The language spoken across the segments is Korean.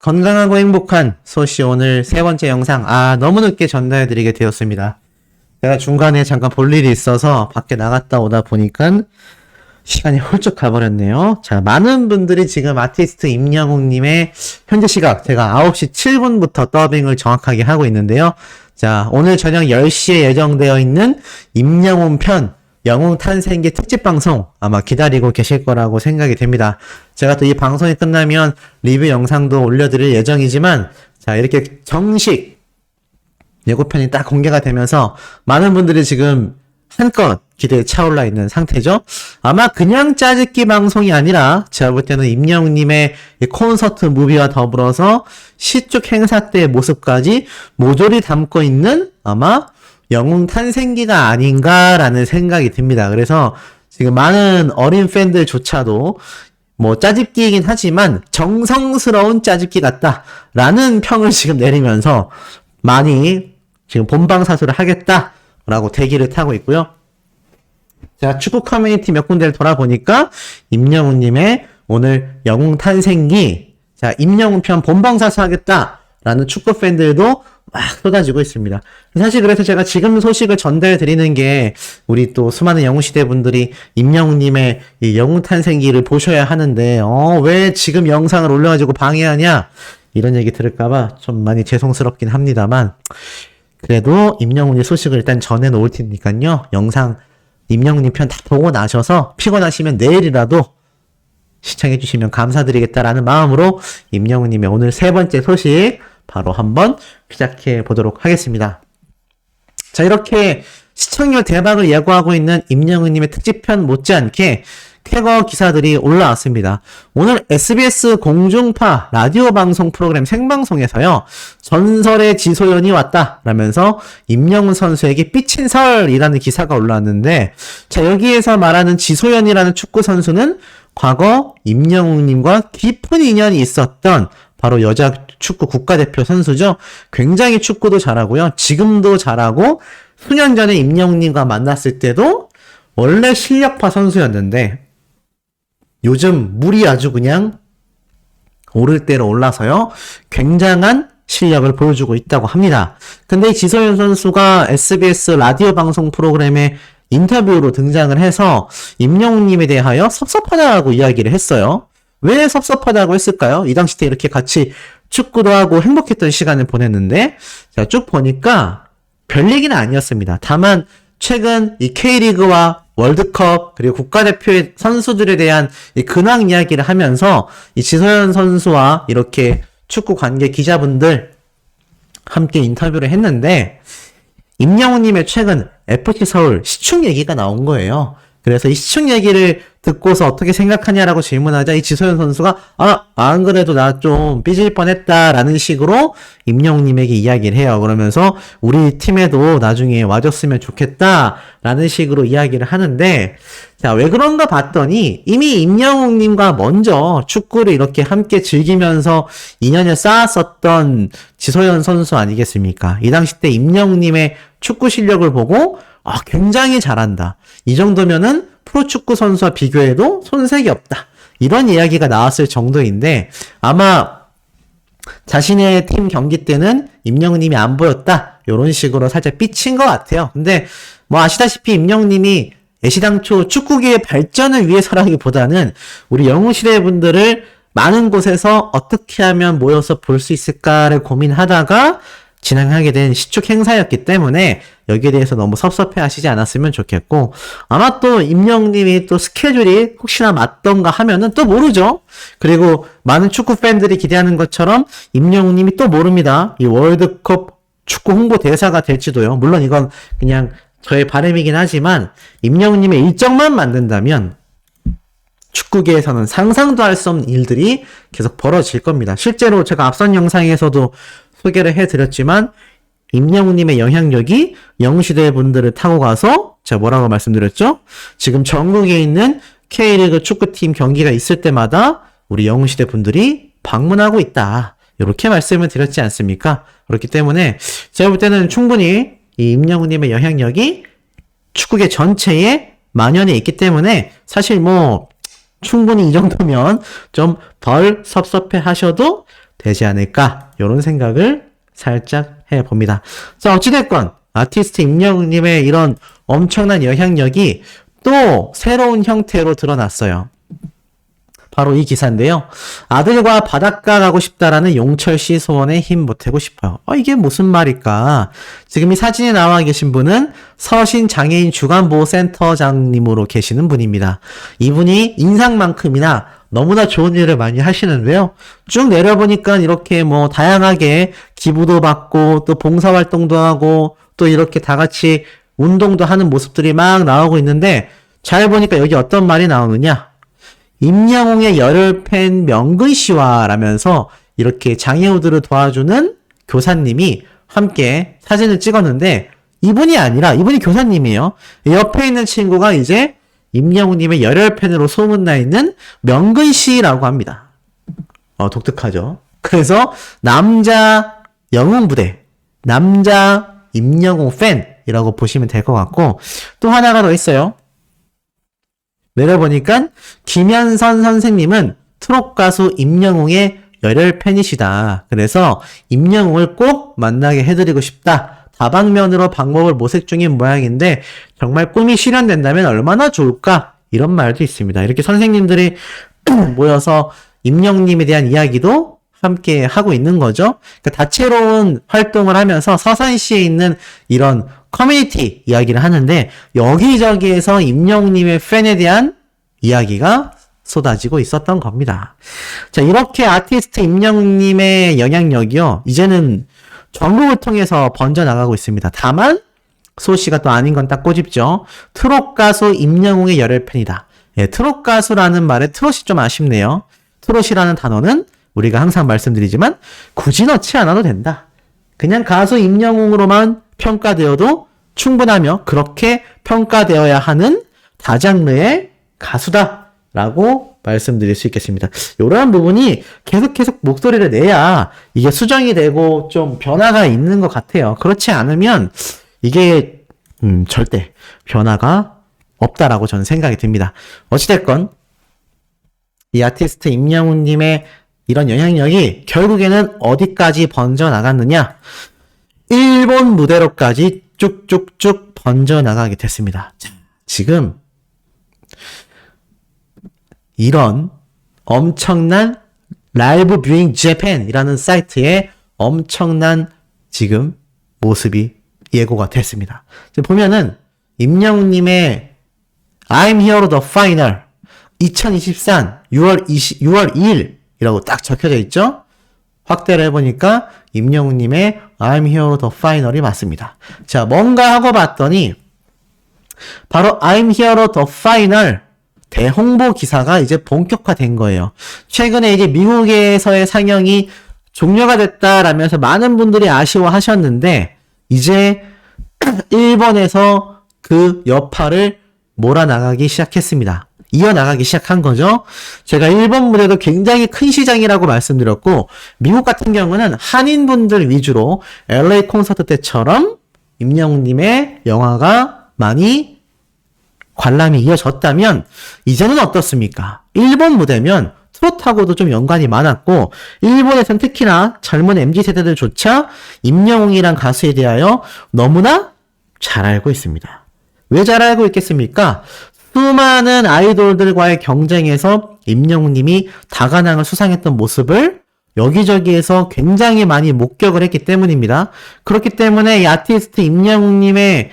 건강하고 행복한 소시 오늘 세 번째 영상 아 너무 늦게 전달해드리게 되었습니다. 제가 중간에 잠깐 볼 일이 있어서 밖에 나갔다 오다 보니까 시간이 훌쩍 가버렸네요. 자 많은 분들이 지금 아티스트 임영웅님의 현재 시각 제가 9시 7분부터 더빙을 정확하게 하고 있는데요. 자 오늘 저녁 10시에 예정되어 있는 임영웅 편 영웅 탄생기 특집 방송 아마 기다리고 계실 거라고 생각이 됩니다. 제가 또 이 방송이 끝나면 리뷰 영상도 올려드릴 예정이지만 자 이렇게 정식 예고편이 딱 공개가 되면서 많은 분들이 지금 한껏 기대에 차올라 있는 상태죠. 아마 그냥 짜집기 방송이 아니라 제가 볼 때는 임영웅님의 이 콘서트 무비와 더불어서 시축 행사 때의 모습까지 모조리 담고 있는 아마 영웅 탄생기가 아닌가라는 생각이 듭니다. 그래서 지금 많은 어린 팬들조차도 뭐 짜집기이긴 하지만 정성스러운 짜집기 같다라는 평을 지금 내리면서 많이 지금 본방사수를 하겠다라고 대기를 타고 있고요. 제가 축구 커뮤니티 몇 군데를 돌아보니까 임영웅님의 오늘 영웅 탄생기 자 임영웅 편 본방사수 하겠다 라는 축구 팬들도 막 쏟아지고 있습니다. 사실 그래서 제가 지금 소식을 전달해 드리는 게 우리 또 수많은 영웅 시대 분들이 임영웅님의 이 영웅 탄생기를 보셔야 하는데 어 왜 지금 영상을 올려가지고 방해하냐 이런 얘기 들을까봐 좀 많이 죄송스럽긴 합니다만 그래도 임영웅의 소식을 일단 전해 놓을 테니까요 영상 임영웅님 편 다 보고 나셔서 피곤하시면 내일이라도 시청해 주시면 감사드리겠다라는 마음으로 임영웅님의 오늘 세 번째 소식 바로 한번 시작해 보도록 하겠습니다. 자, 이렇게 시청률 대박을 예고하고 있는 임영웅님의 특집편 못지않게 쾌거 기사들이 올라왔습니다. 오늘 SBS 공중파 라디오 방송 프로그램 생방송에서요, 전설의 지소연이 왔다. 라면서 임영웅 선수에게 삐친 설이라는 기사가 올라왔는데, 자, 여기에서 말하는 지소연이라는 축구 선수는 과거 임영웅님과 깊은 인연이 있었던 바로 여자 축구 국가대표 선수죠. 굉장히 축구도 잘하고요. 지금도 잘하고 수년 전에 임영웅님과 만났을 때도 원래 실력파 선수였는데 요즘 물이 아주 그냥 오를 대로 올라서요. 굉장한 실력을 보여주고 있다고 합니다. 근데 이 지소연 선수가 SBS 라디오 방송 프로그램에 인터뷰로 등장을 해서 임영웅님에 대하여 섭섭하다고 이야기를 했어요. 왜 섭섭하다고 했을까요? 이 당시 때 이렇게 같이 축구도 하고 행복했던 시간을 보냈는데, 자, 쭉 보니까 별 얘기는 아니었습니다. 다만, 최근 이 K리그와 월드컵, 그리고 국가대표의 선수들에 대한 이 근황 이야기를 하면서 이 지소연 선수와 이렇게 축구 관계 기자분들 함께 인터뷰를 했는데, 임영웅님의 최근 FC 서울 시축 얘기가 나온 거예요. 그래서 이 시축 얘기를 듣고서 어떻게 생각하냐라고 질문하자 이 지소연 선수가 아, 안 그래도 나 좀 삐질 뻔했다라는 식으로 임영웅님에게 이야기를 해요. 그러면서 우리 팀에도 나중에 와줬으면 좋겠다라는 식으로 이야기를 하는데 자, 왜 그런가 봤더니 이미 임영웅님과 먼저 축구를 이렇게 함께 즐기면서 인연을 쌓았었던 지소연 선수 아니겠습니까? 이 당시 때 임영웅님의 축구 실력을 보고 아, 굉장히 잘한다. 이 정도면은 프로축구 선수와 비교해도 손색이 없다. 이런 이야기가 나왔을 정도인데 아마 자신의 팀 경기 때는 임영웅님이 안 보였다. 이런 식으로 살짝 삐친 것 같아요. 근데 뭐 아시다시피 임영웅님이 애시당초 축구계의 발전을 위해서라기보다는 우리 영웅시대 분들을 많은 곳에서 어떻게 하면 모여서 볼 수 있을까를 고민하다가 진행하게 된 시축 행사였기 때문에 여기에 대해서 너무 섭섭해 하시지 않았으면 좋겠고 아마 또 임영님이 또 스케줄이 혹시나 맞던가 하면은 또 모르죠. 그리고 많은 축구 팬들이 기대하는 것처럼 임영님이 또 모릅니다. 이 월드컵 축구 홍보 대사가 될지도요. 물론 이건 그냥 저의 바람이긴 하지만 임영님의 일정만 만든다면 축구계에서는 상상도 할 수 없는 일들이 계속 벌어질 겁니다. 실제로 제가 앞선 영상에서도 소개를 해드렸지만 임영웅님의 영향력이 영웅시대 분들을 타고 가서 제가 뭐라고 말씀드렸죠? 지금 전국에 있는 K리그 축구팀 경기가 있을 때마다 우리 영웅시대 분들이 방문하고 있다. 이렇게 말씀을 드렸지 않습니까? 그렇기 때문에 제가 볼 때는 충분히 이 임영웅님의 영향력이 축구계 전체에 만연해 있기 때문에 사실 뭐 충분히 이 정도면 좀 덜 섭섭해 하셔도 되지 않을까 이런 생각을 살짝 해봅니다. 자 어찌됐건 아티스트 임영웅님의 이런 엄청난 영향력이 또 새로운 형태로 드러났어요. 바로 이 기사인데요. 아들과 바닷가 가고 싶다라는 용철 씨 소원에 힘 보태고 싶어요. 어, 이게 무슨 말일까? 지금 이 사진에 나와 계신 분은 서신 장애인 주간보호센터장님으로 계시는 분입니다. 이분이 인상만큼이나 너무나 좋은 일을 많이 하시는데요. 쭉 내려보니까 이렇게 뭐 다양하게 기부도 받고 또 봉사활동도 하고 또 이렇게 다 같이 운동도 하는 모습들이 막 나오고 있는데 잘 보니까 여기 어떤 말이 나오느냐? 임영웅의 열혈 팬 명근 씨와 라면서 이렇게 장애우들을 도와주는 교사님이 함께 사진을 찍었는데 이분이 아니라 이분이 교사님이에요. 옆에 있는 친구가 이제 임영웅님의 열혈 팬으로 소문나 있는 명근 씨라고 합니다. 어, 독특하죠. 그래서 남자 영웅 부대, 남자 임영웅 팬이라고 보시면 될 것 같고 또 하나가 더 있어요. 내려보니까 김현선 선생님은 트롯 가수 임영웅의 열혈 팬이시다. 그래서 임영웅을 꼭 만나게 해드리고 싶다. 다방면으로 방법을 모색 중인 모양인데 정말 꿈이 실현된다면 얼마나 좋을까? 이런 말도 있습니다. 이렇게 선생님들이 모여서 임영웅님에 대한 이야기도 함께 하고 있는 거죠. 그러니까 다채로운 활동을 하면서 서산시에 있는 이런 커뮤니티 이야기를 하는데 여기저기에서 임영웅님의 팬에 대한 이야기가 쏟아지고 있었던 겁니다. 자, 이렇게 아티스트 임영웅님의 영향력이요. 이제는 전국을 통해서 번져나가고 있습니다. 다만 소씨가 또 아닌 건 딱 꼬집죠. 트롯 가수 임영웅의 열혈 팬이다. 예, 트롯 가수라는 말에 트롯이 좀 아쉽네요. 트롯이라는 단어는 우리가 항상 말씀드리지만 굳이 넣지 않아도 된다. 그냥 가수 임영웅으로만 평가되어도 충분하며 그렇게 평가되어야 하는 다장르의 가수다 라고 말씀드릴 수 있겠습니다. 이러한 부분이 계속 계속 목소리를 내야 이게 수정이 되고 좀 변화가 있는 것 같아요. 그렇지 않으면 이게 음, 절대 변화가 없다라고 저는 생각이 듭니다. 어찌됐건 이 아티스트 임영웅님의 이런 영향력이 결국에는 어디까지 번져 나갔느냐? 일본 무대로까지 쭉쭉쭉 번져 나가게 됐습니다. 자, 지금 이런 엄청난 라이브 뷰잉 재팬이라는 사이트에 엄청난 지금 모습이 예고가 됐습니다. 보면은 임영웅님의 I'm here the final 2023 6월 20, 6월 2일이라고 딱 적혀져 있죠? 확대를 해보니까 임영웅님의 I'm here the final이 맞습니다. 자, 뭔가 하고 봤더니 바로 I'm here the final 대홍보 기사가 이제 본격화된 거예요. 최근에 이제 미국에서의 상영이 종료가 됐다라면서 많은 분들이 아쉬워하셨는데 이제 일본에서 그 여파를 몰아나가기 시작했습니다. 이어나가기 시작한 거죠. 제가 일본 무대도 굉장히 큰 시장이라고 말씀드렸고 미국 같은 경우는 한인분들 위주로 LA 콘서트 때처럼 임영웅님의 영화가 많이 관람이 이어졌다면 이제는 어떻습니까? 일본 무대면 트롯하고도 좀 연관이 많았고 일본에선 특히나 젊은 MZ 세대들조차 임영웅이란 가수에 대하여 너무나 잘 알고 있습니다. 왜 잘 알고 있겠습니까? 수많은 아이돌들과의 경쟁에서 임영웅님이 다관왕을 수상했던 모습을 여기저기에서 굉장히 많이 목격을 했기 때문입니다. 그렇기 때문에 이 아티스트 임영웅님의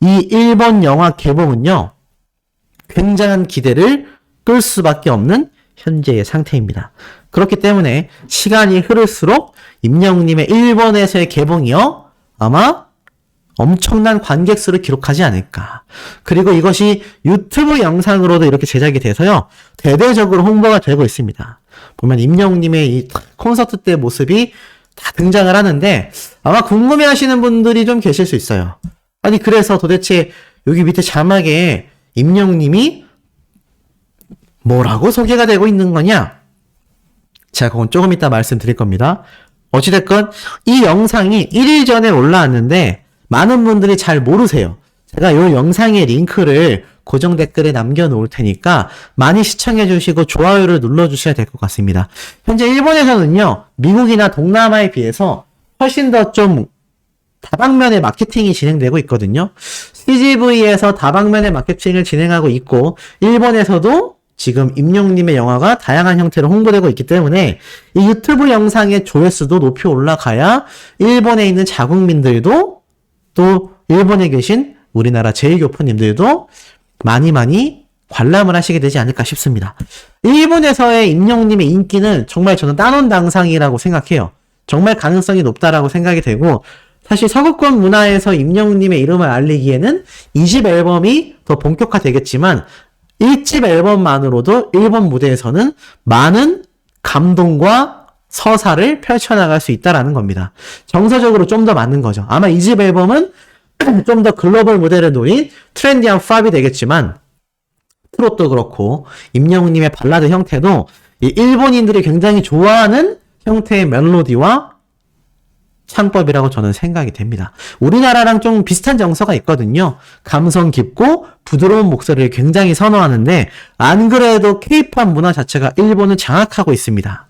이 일본 영화 개봉은요, 굉장한 기대를 끌 수밖에 없는 현재의 상태입니다. 그렇기 때문에 시간이 흐를수록 임영웅님의 일본에서의 개봉이요, 아마 엄청난 관객 수를 기록하지 않을까. 그리고 이것이 유튜브 영상으로도 이렇게 제작이 돼서요, 대대적으로 홍보가 되고 있습니다. 보면 임영웅님의 이 콘서트 때 모습이 다 등장을 하는데, 아마 궁금해 하시는 분들이 좀 계실 수 있어요. 아니, 그래서 도대체 여기 밑에 자막에 임영웅님이 뭐라고 소개가 되고 있는 거냐? 자, 그건 조금 이따 말씀드릴 겁니다. 어찌됐건 이 영상이 1일 전에 올라왔는데 많은 분들이 잘 모르세요. 제가 이 영상의 링크를 고정 댓글에 남겨놓을 테니까 많이 시청해주시고 좋아요를 눌러주셔야 될 것 같습니다. 현재 일본에서는요, 미국이나 동남아에 비해서 훨씬 더 좀 다방면의 마케팅이 진행되고 있거든요. CGV에서 다방면의 마케팅을 진행하고 있고, 일본에서도 지금 임용님의 영화가 다양한 형태로 홍보되고 있기 때문에 이 유튜브 영상의 조회수도 높이 올라가야 일본에 있는 자국민들도 또 일본에 계신 우리나라 제1교포님들도 많이 많이 관람을 하시게 되지 않을까 싶습니다. 일본에서의 임영님의 인기는 정말 저는 따놓은 당상이라고 생각해요. 정말 가능성이 높다라고 생각이 되고 사실 서구권 문화에서 임영님의 이름을 알리기에는 2집 앨범이 더 본격화 되겠지만 1집 앨범만으로도 일본 무대에서는 많은 감동과 서사를 펼쳐나갈 수 있다라는 겁니다. 정서적으로 좀 더 맞는 거죠. 아마 2집 앨범은 좀 더 글로벌 무대를 노린 트렌디한 팝이 되겠지만 트롯도 그렇고 임영웅님의 발라드 형태도 이 일본인들이 굉장히 좋아하는 형태의 멜로디와 창법이라고 저는 생각이 됩니다. 우리나라랑 좀 비슷한 정서가 있거든요. 감성 깊고 부드러운 목소리를 굉장히 선호하는데 안 그래도 케이팝 문화 자체가 일본을 장악하고 있습니다.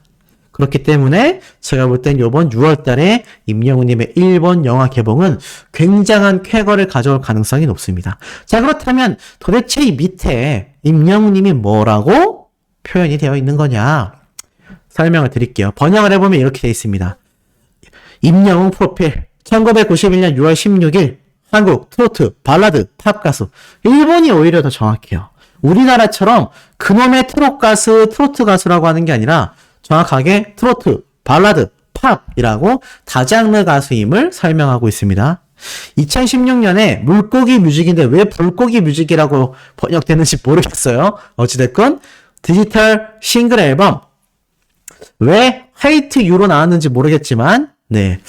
그렇기 때문에 제가 볼 땐 이번 6월 달에 임영웅님의 일본 영화 개봉은 굉장한 쾌거를 가져올 가능성이 높습니다. 자, 그렇다면 도대체 이 밑에 임영웅님이 뭐라고 표현이 되어 있는 거냐? 설명을 드릴게요. 번역을 해보면 이렇게 되어 있습니다. 임영웅 프로필 1991년 6월 16일 한국 트로트 발라드 팝 가수 일본이 오히려 더 정확해요. 우리나라처럼 그놈의 트롯 가수 트로트 가수라고 하는 게 아니라 정확하게 트로트 발라드 팝이라고 다장르 가수임을 설명하고 있습니다. 2016년에 물고기 뮤직인데 왜 불고기 뮤직이라고 번역되는지 모르겠어요. 어찌됐건 디지털 싱글 앨범 왜 하이트 유로 나왔는지 모르겠지만 네.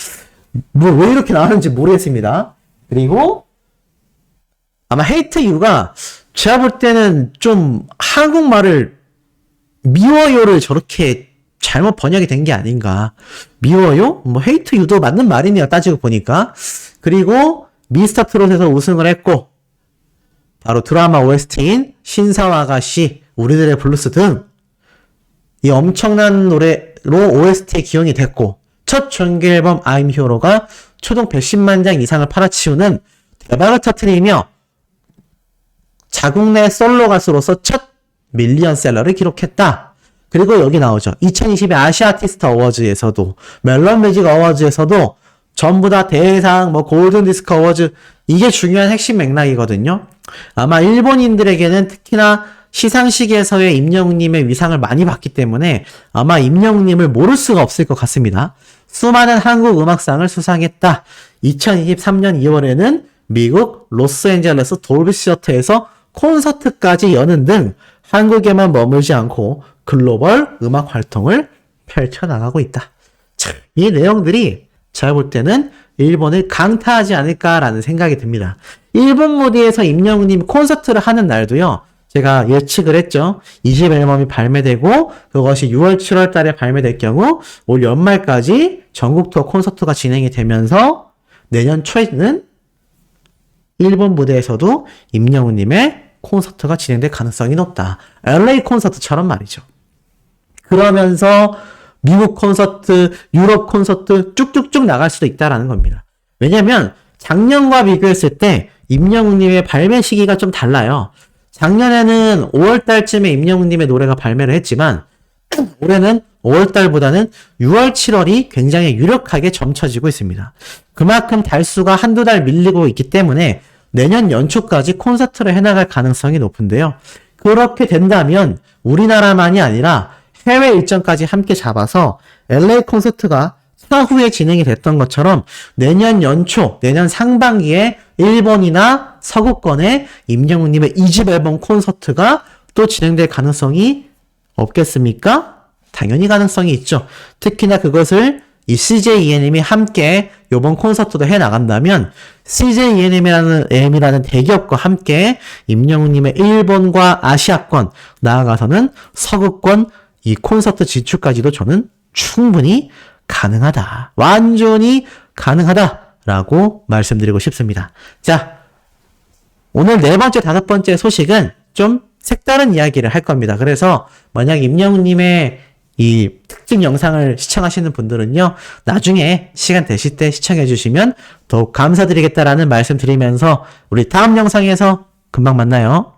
뭐, 왜 이렇게 나왔는지 모르겠습니다. 그리고, 아마 헤이트 유가, 제가 볼 때는 좀 한국말을 미워요를 저렇게 잘못 번역이 된 게 아닌가. 미워요? 뭐, 헤이트 유도 맞는 말이네요. 따지고 보니까. 그리고, 미스터 트롯에서 우승을 했고, 바로 드라마 OST인 신사와가씨, 우리들의 블루스 등, 이 엄청난 노래로 OST에 기용이 됐고, 첫 정규 앨범 I'm Hero가 초동 110만 장 이상을 팔아치우는 대박을 터트리며 자국 내 솔로 가수로서 첫 밀리언셀러를 기록했다. 그리고 여기 나오죠. 2022 아시아 아티스트 어워즈에서도 멜론 뮤직 어워즈에서도 전부 다 대상, 뭐 골든 디스크 어워즈 이게 중요한 핵심 맥락이거든요. 아마 일본인들에게는 특히나 시상식에서의 임영웅님의 위상을 많이 봤기 때문에 아마 임영웅님을 모를 수가 없을 것 같습니다. 수많은 한국 음악상을 수상했다. 2023년 2월에는 미국 로스앤젤레스 돌비 시어터에서 콘서트까지 여는 등 한국에만 머물지 않고 글로벌 음악 활동을 펼쳐나가고 있다. 자, 이 내용들이 제가 볼 때는 일본을 강타하지 않을까라는 생각이 듭니다. 일본 무대에서 임영웅님 콘서트를 하는 날도요. 제가 예측을 했죠. 20 앨범이 발매되고 그것이 6월, 7월 달에 발매될 경우 올 연말까지 전국 투어 콘서트가 진행이 되면서 내년 초에는 일본 무대에서도 임영웅님의 콘서트가 진행될 가능성이 높다. LA 콘서트처럼 말이죠. 그러면서 미국 콘서트, 유럽 콘서트 쭉쭉쭉 나갈 수도 있다라는 겁니다. 왜냐면 작년과 비교했을 때 임영웅님의 발매 시기가 좀 달라요. 작년에는 5월달쯤에 임영웅님의 노래가 발매를 했지만 올해는 5월달보다는 6월, 7월이 굉장히 유력하게 점쳐지고 있습니다. 그만큼 달수가 한두 달 밀리고 있기 때문에 내년 연초까지 콘서트를 해나갈 가능성이 높은데요. 그렇게 된다면 우리나라만이 아니라 해외 일정까지 함께 잡아서 LA 콘서트가 차후에 진행이 됐던 것처럼 내년 연초, 내년 상반기에 일본이나 서구권에 임영웅님의 2집 앨범 콘서트가 또 진행될 가능성이 없겠습니까? 당연히 가능성이 있죠. 특히나 그것을 이 CJ ENM이 함께 요번 콘서트도 해 나간다면 CJ ENM이라는 M이라는 대기업과 함께 임영웅님의 일본과 아시아권 나아가서는 서구권 이 콘서트 진출까지도 저는 충분히 가능하다. 완전히 가능하다라고 말씀드리고 싶습니다. 자, 오늘 네 번째, 다섯 번째 소식은 좀 색다른 이야기를 할 겁니다. 그래서 만약 임영웅님의 이 특집 영상을 시청하시는 분들은요, 나중에 시간 되실 때 시청해 주시면 더욱 감사드리겠다라는 말씀 드리면서 우리 다음 영상에서 금방 만나요.